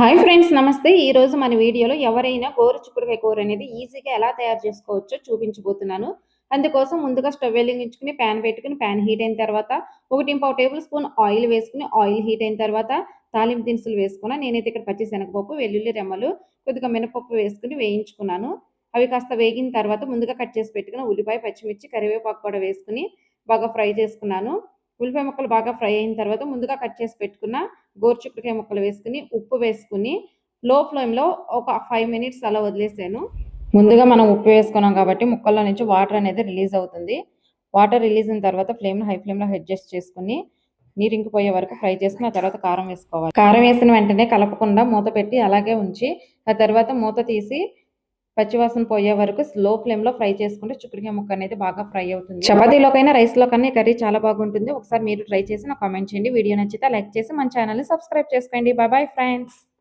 Hi friends నమస్తే. ఈ రోజు మన వీడియోలో ఎవరైనా గోరు చిక్కుడుకాయ కూర అనేది ఈజీగా ఎలా తయారు చేసుకోవచ్చో చూపించబోతున్నాను. అందుకోసం ముందుగా స్టవ్ వెలిగించుకుని ప్యాన్ పెట్టుకుని ప్యాన్ హీట్ అయిన తర్వాత ఒకటి పావు టేబుల్ స్పూన్ ఆయిల్ వేసుకుని ఆయిల్ హీట్ అయిన తర్వాత తాలింపు దినుసులు వేసుకున్నా నేనైతే ఇక్కడ పచ్చి శనగపప్పు వెల్లుల్లి రెమ్మలు కొద్దిగా మినపప్పు వేసుకుని వేయించుకున్నాను. అవి కాస్త వేగిన తర్వాత ముందుగా కట్ చేసి పెట్టుకుని ఉల్లిపాయ పచ్చిమిర్చి కరివేపాకు కూడా వేసుకుని బాగా ఫ్రై చేసుకున్నాను. ఉల్లిపాయ ముక్కలు బాగా ఫ్రై అయిన తర్వాత ముందుగా కట్ చేసి పెట్టుకున్న గోరుచిక్కుడుకాయ ముక్కలు వేసుకుని ఉప్పు వేసుకుని లో ఫ్లేమ్లో ఒక ఫైవ్ మినిట్స్ అలా వదిలేసాను. ముందుగా మనం ఉప్పు వేసుకున్నాం కాబట్టి ముక్కల్లో నుంచి వాటర్ అనేది రిలీజ్ అవుతుంది. వాటర్ రిలీజ్ అయిన తర్వాత ఫ్లేమ్ను హై ఫ్లేమ్లో అడ్జస్ట్ చేసుకుని నీరు ఇంకిపోయే వరకు ఫ్రై చేసుకుని ఆ తర్వాత కారం వేసుకోవాలి. కారం వేసిన వెంటనే కలపకుండా మూత పెట్టి అలాగే ఉంచి ఆ తర్వాత మూత తీసి పచ్చివాసన పోయే వరకు స్లో ఫ్లేమ్లో ఫ్రై చేసుకుంటే చిక్కుడుకాయ ముక్క అనేది బాగా ఫ్రై అవుతుంది. చపాతీలోకైనా రైస్లో కన్నా ఈ కర్రీ చాలా బాగుంటుంది. ఒకసారి మీరు ట్రై చేసి నాకు కామెంట్ చేయండి. వీడియో నచ్చితే లైక్ చేసి మన ఛానల్ని సబ్స్క్రైబ్ చేసుకోండి. Bye bye friends